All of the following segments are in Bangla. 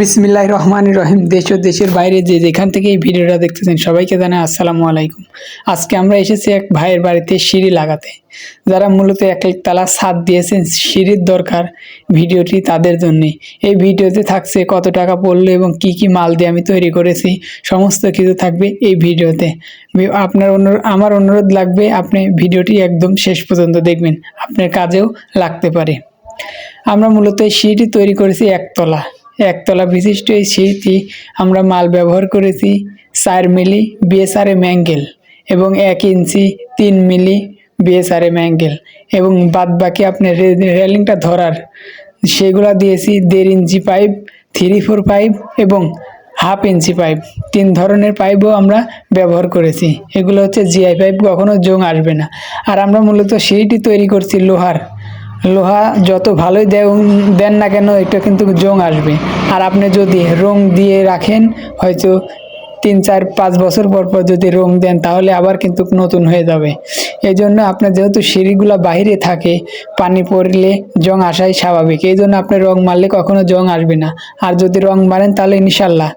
বিসমিল্লাহ রহমান রহিম। দেশ ও দেশের বাইরে যে যেখান থেকে এই ভিডিওটা দেখতেছেন সবাইকে জানাই আসসালামু আলাইকুম। আজকে আমরা এসেছি এক ভাইয়ের বাড়িতে সিঁড়ি লাগাতে। যারা মূলত এক তালা ছাদ দিয়েছেন, সিঁড়ির দরকার ভিডিওটি তাদের জন্যে। এই ভিডিওতে থাকছে কত টাকা পড়ল এবং কি কি মাল দিয়ে আমি তৈরি করেছি, সমস্ত কিছু থাকবে এই ভিডিওতে। আপনার অনুরোধ আমার অনুরোধ লাগবে আপনি ভিডিওটি একদম শেষ পর্যন্ত দেখবেন, আপনার কাজেও লাগতে পারে। আমরা মূলত এই সিঁড়িটি তৈরি করেছি একতলা একতলা বিশিষ্ট এই সিঁড়িটি আমরা মাল ব্যবহার করেছি চার মিলি বিএসআরএম অ্যাঙ্গেল এবং এক ইঞ্চি তিন মিলি বিএসআরএম অ্যাঙ্গেল এবং বাদ বাকি আপনার রেলিংটা ধরার। সেগুলো দিয়েছি দেড় inch pipe three four pipe এবং হাফ ইঞ্চি পাইপ। তিন ধরনের পাইপও আমরা ব্যবহার করেছি। এগুলো হচ্ছে জিআই পাইপ কখনো জং আসবে না। আর আমরা মূলত সিঁড়িটি তৈরি করছি লোহার। লোহা যত ভালোই দেন- না কেন, এটা কিন্তু জং আসবে। আর আপনি যদি রং দিয়ে রাখেন, হয়তো তিন, চার, পাঁচ বছর পর পর যদি রং দেন, তাহলে আবার কিন্তু নতুন হয়ে যাবে। এই জন্য আপনার যেহেতু সিঁড়িগুলো বাইরে থাকে, পানি পড়লে জং আসাই স্বাভাবিক। এই জন্য আপনি রং মারলে কখনো জং আসবে না। আর যদি রং মারেন, তাহলে ইনশাল্লাহ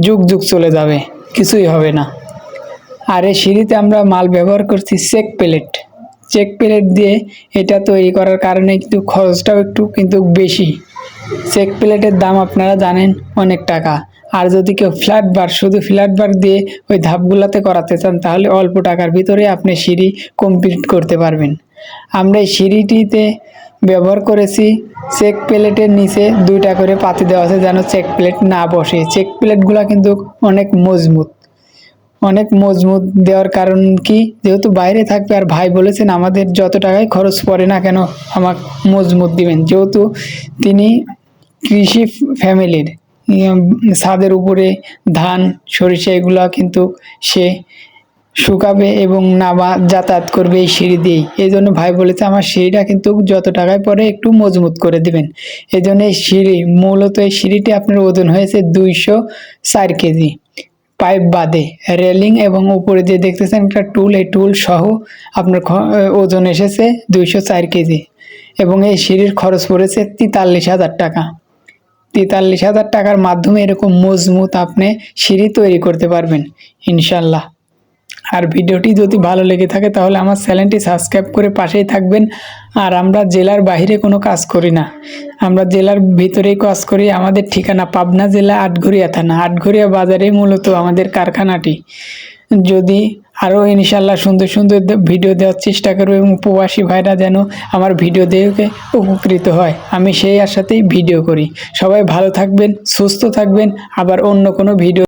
যুগ যুগ চলে যাবে, কিছুই হবে না। আর এই সিঁড়িতে আমরা মাল ব্যবহার করছি চেক প্লেট। চেক প্লেট দিয়ে এটা তৈরি করার কারণে কিন্তু খরচটাও একটু কিন্তু বেশি। চেক প্লেটের দাম আপনারা জানেন অনেক টাকা। আর যদি কেউ ফ্ল্যাট বার শুধু ফ্ল্যাট বার দিয়ে ওই ধাপগুলোতে করাতে চান, তাহলে অল্প টাকার ভিতরে আপনি সিঁড়ি কমপ্লিট করতে পারবেন। আমরা এই সিঁড়িটিতে ব্যবহার করেছি চেক প্লেটের নিচে দুইটা করে পাতি দেওয়া আছে যেন চেক প্লেট না বসে। চেক প্লেটগুলো কিন্তু অনেক মজবুত। অনেক মজবুত দেওয়ার কারণ কি? যেহেতু বাইরে থাকবে আর ভাই বলেছেন আমাদের যত টাকায় খরচ পড়ে না কেন আমার মজবুত দিবেন। যেহেতু তিনি কৃষি ফ্যামিলির ছাদের উপরে ধান, সরিষা এগুলো কিন্তু সে শুকাবে এবং নামা যাতায়াত করবে এই সিঁড়ি দিয়েই। এই জন্য ভাই বলেছে আমার সিঁড়িটা কিন্তু যত টাকায় পরে একটু মজবুত করে দিবেন। এই জন্য এই সিঁড়ি, মূলত এই সিঁড়িটি আপনার ওজন হয়েছে দুইশো চার কেজি। পাইপ বাদে। রেলিং এবং উপরে যে দেখতেছেন একটা টুল এই টুল সহ আপনার ওজন এসেছে দুইশো চার কেজি এবং এই সিঁড়ির খরচ পড়েছে তেতাল্লিশ হাজার টাকা। তেতাল্লিশ হাজার টাকার মাধ্যমে এরকম মজবুত আপনি সিঁড়ি তৈরি করতে পারবেন, ইনশাল্লাহ। আর ভিডিওটি যদি ভালো লেগে থাকে তাহলে আমার চ্যানেলটি সাবস্ক্রাইব করে পাশেই থাকবেন। আর আমরা জেলার বাইরে কোনো কাজ করি না। আমরা জেলার ভিতরেই কাজ করি। আমাদের ঠিকানা পাবনা জেলা আটঘরিয়া থানা। আটঘরিয়া বাজারে মূলত আমাদের কারখানাটি। যদি আরও ইনশাল্লাহ সুন্দর সুন্দর ভিডিও দেওয়ার চেষ্টা করব এবং প্রবাসী ভাইরা যেন আমার ভিডিও দেখে উপকৃত হয়, আমি সেই আশাতেই ভিডিও করি। সবাই ভালো থাকবেন, সুস্থ থাকবেন। আবার অন্য কোনো ভিডিও